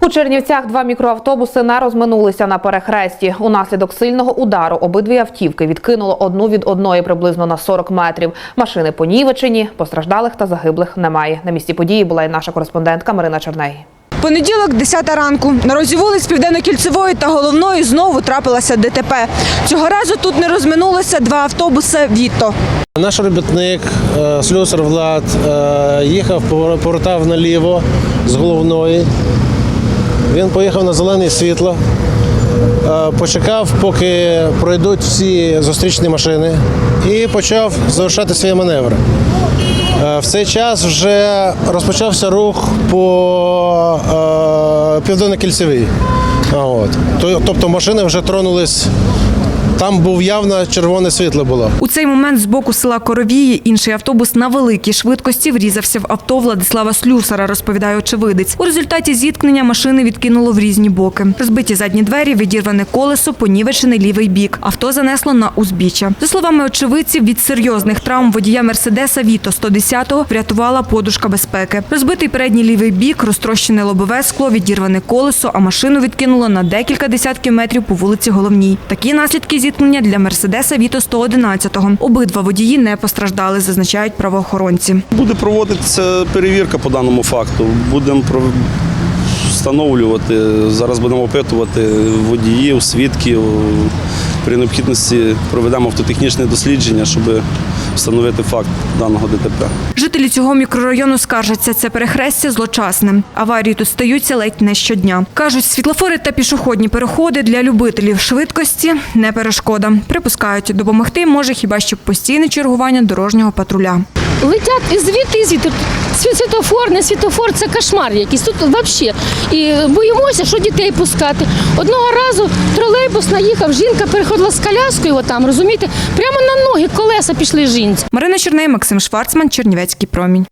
У Чернівцях два мікроавтобуси не розминулися на перехресті. Унаслідок сильного удару обидві автівки відкинуло одну від одної приблизно на 40 метрів. Машини понівечені, постраждалих та загиблих немає. На місці події була і наша кореспондентка Марина Черней. Понеділок, 10 ранку. На розі вулиць Південно-Кільцевої та Головної знову трапилося ДТП. Цього разу тут не розминулися два автобуси «Віто». Наш робітник, е, слюсар Влад, е, їхав, повер- повертав наліво з головної. Він поїхав на зелене світло, е, почекав, поки пройдуть всі зустрічні машини, і почав завершати свої маневри. Е, В цей час вже розпочався рух по е, південно-кільцевій. Тобто машини вже тронулись. Там був явно червоне світло було. У цей момент з боку села Коровії інший автобус на великій швидкості врізався в авто Владислава Слюсара, розповідає очевидець. У результаті зіткнення машини відкинуло в різні боки. Розбиті задні двері, відірване колесо, понівечений лівий бік. Авто занесло на узбіччя. За словами очевидців, від серйозних травм водія Мерседеса Віто 110-го врятувала подушка безпеки. Розбитий передній лівий бік, розтрощене лобове скло, відірване колесо, а машину відкинуло на декілька десятків метрів по вулиці Головній. Такі наслідки зіткнення для Мерседеса Віто 111-го. Обидва водії не постраждали, зазначають правоохоронці. Буде проводитися перевірка по даному факту. Будемо встановлювати. Зараз будемо опитувати водіїв, свідків. При необхідності проведемо автотехнічне дослідження, щоб встановити факт даного ДТП. Жителі цього мікрорайону скаржаться, це перехрестя злочасне. Аварії тут стаються ледь не щодня. Кажуть, світлофори та пішохідні переходи для любителів швидкості не перешкода. Припускають, допомогти може хіба що постійне чергування дорожнього патруля. летять і звідти, і звідти. Сві- Світофор, не світофор, це кошмар якийсь. Тут взагалі. І боїмося, що дітей пускати. Одного разу тролейбус наїхав, жінка переходила з коляскою, отам, розумієте, прямо на ноги колеса пішли жінці. Марина Черней, Максим Шварцман, Чернівецький промінь.